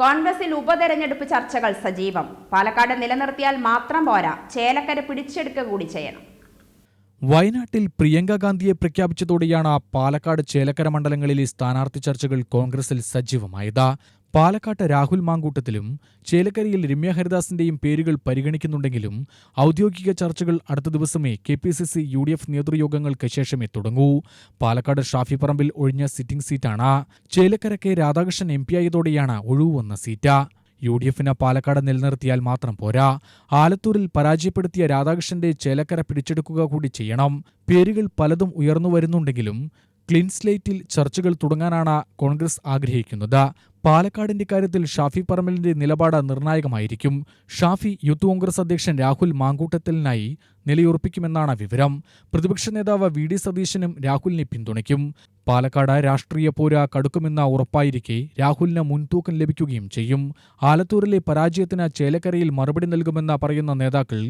കോൺഗ്രസിൽ ഉപതെരഞ്ഞെടുപ്പ് ചർച്ചകൾ സജീവം. പാലക്കാട് നിലനിർത്തിയാൽ മാത്രം പോരാ. ചേലക്കര പിടിച്ചെടുക്കുക കൂടി ചെയ്യണം. വയനാട്ടിൽ പ്രിയങ്ക ഗാന്ധിയെ പ്രഖ്യാപിച്ചതോടെയാണ് പാലക്കാട് ചേലക്കര മണ്ഡലങ്ങളിലെ സ്ഥാനാർത്ഥി ചർച്ചകൾ കോൺഗ്രസിൽ സജീവമായത്. പാലക്കാട്ട് രാഹുൽ മാങ്കൂട്ടത്തിലും ചേലക്കരയിൽ രമ്യ ഹരിദാസിന്റെയും പേരുകൾ പരിഗണിക്കുന്നുണ്ടെങ്കിലും ഔദ്യോഗിക ചർച്ചകൾ അടുത്ത ദിവസമേ K P C C U D F നേതൃയോഗങ്ങൾക്ക് ശേഷമേ തുടങ്ങൂ. പാലക്കാട് ഷാഫി പറമ്പിൽ ഒഴിഞ്ഞ സിറ്റിംഗ് സീറ്റാണ്. ചേലക്കര കെ രാധാകൃഷ്ണൻ എം പിയായതോടെയാണ് ഒഴിവുവന്ന സീറ്റ്. യു ഡി എഫിന് പാലക്കാട് നിലനിർത്തിയാൽ മാത്രം പോരാ. ആലത്തൂരിൽ പരാജയപ്പെടുത്തിയ രാധാകൃഷ്ണന്റെ ചേലക്കര പിടിച്ചെടുക്കുക കൂടി ചെയ്യണം. പേരുകൾ പലതും ഉയർന്നു വരുന്നുണ്ടെങ്കിലും ക്ലീൻ സ്ലേറ്റിൽ ചർച്ചകൾ തുടങ്ങാനാണ് കോൺഗ്രസ് ആഗ്രഹിക്കുന്നത്. പാലക്കാടിന്റെ കാര്യത്തിൽ ഷാഫി പറമ്പലിന്റെ നിലപാട് നിർണായകമായിരിക്കും. ഷാഫി യൂത്ത് കോൺഗ്രസ് അധ്യക്ഷൻ രാഹുൽ മാങ്കൂട്ടത്തലിനായി നിലയുറപ്പിക്കുമെന്നാണ് വിവരം. പ്രതിപക്ഷ നേതാവ് വി ഡി സതീശനും രാഹുലിനെ പിന്തുണയ്ക്കും. പാലക്കാട് രാഷ്ട്രീയ പോര കടുക്കുമെന്ന ഉറപ്പായിരിക്കെ രാഹുലിന് മുൻതൂക്കം ലഭിക്കുകയും ചെയ്യും. ആലത്തൂരിലെ പരാജയത്തിന് ചേലക്കരയിൽ മറുപടി നൽകുമെന്ന് പറയുന്ന നേതാക്കൾ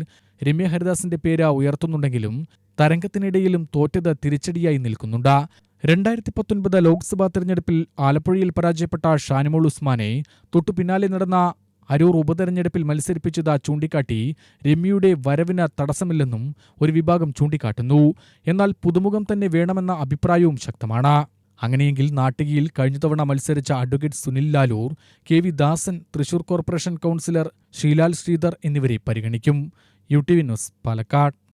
രമ്യ ഹരിദാസിന്റെ പേര് ഉയർത്തുന്നുണ്ടെങ്കിലും തരംഗത്തിനിടയിലും തോറ്റത് തിരിച്ചടിയായി നിൽക്കുന്നുണ്ട്. രണ്ടായിരത്തി പത്തൊൻപത് ലോക്സഭാ തെരഞ്ഞെടുപ്പിൽ ആലപ്പുഴയിൽ പരാജയപ്പെട്ട ഷാനിമോൾ ഉസ്മാനെ തൊട്ടു പിന്നാലെ നടന്ന അരൂർ ഉപതെരഞ്ഞെടുപ്പിൽ മത്സരിപ്പിച്ചത് ചൂണ്ടിക്കാട്ടി രമ്യയുടെ വരവിന് തടസ്സമില്ലെന്നും ഒരു വിഭാഗം ചൂണ്ടിക്കാട്ടുന്നു. എന്നാൽ പുതുമുഖം തന്നെ വേണമെന്ന അഭിപ്രായവും ശക്തമാണ്. അങ്ങനെയെങ്കിൽ നാട്ടികയിൽ കഴിഞ്ഞ തവണ മത്സരിച്ച advocate Sunil Laloor K V Dasan Thrissur corporation councillor Sreelal Sreedhar എന്നിവരെ പരിഗണിക്കും. U T V news Palakkad.